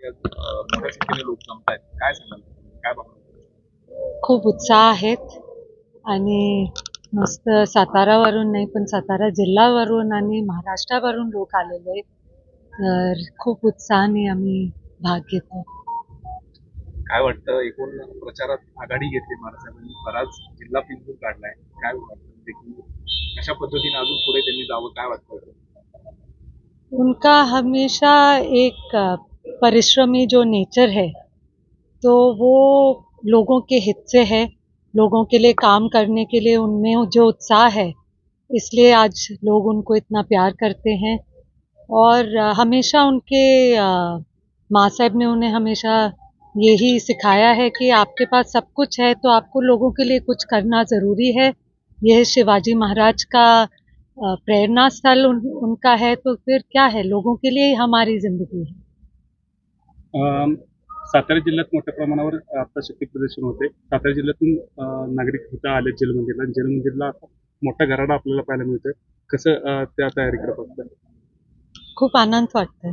की आज, अं, मोठ्या संख्येने लोक जमतायत. काय सांगाल? काय बघा खूप उत्साह आहेत आणि नुसतं सातारावरून नाही पण सातारा जिल्ह्यावरून आणि महाराष्ट्रावरून लोक आलेले आहेत. तर खूप उत्साहाने आम्ही भाग घेतो. काय वाटतं? एकूण प्रचारात आघाडी घेतली महाराष्ट्राने. बराच जिल्हा पिंजून काढलाय. काय वाटतं? कशा पद्धतीने अजून पुढे त्यांनी जावं? काय वाटतं? उनका हमेशा एक परिश्रमी जो नेचर है तो वो लोगों के हित से है लोगों के लिए काम करने के लिए उनमें जो उत्साह है इसलिए आज लोग उनको इतना प्यार करते हैं। और हमेशा उनके माँ साहब ने उन्हें हमेशा यही सिखाया है कि आपके पास सब कुछ है तो आपको लोगों के लिए कुछ करना ज़रूरी है। यह शिवाजी महाराज का प्रेरणा स्थल उन, उनका है तो फिर क्या है? लोगों के लिए ही हमारी ज़िंदगी है। सातारा जिल्ह्यात मोठ्या प्रमाणावर आता शक्ती प्रदर्शन होते. सातारा जिल्ह्यातून नागरिक इथं आले जलमंदिरला जलमंदिरला आता मोठा गराडा आपल्याला पाहायला मिळतोय. कसं त्या तयारी करत असतात खूप आनंद वाटतोय.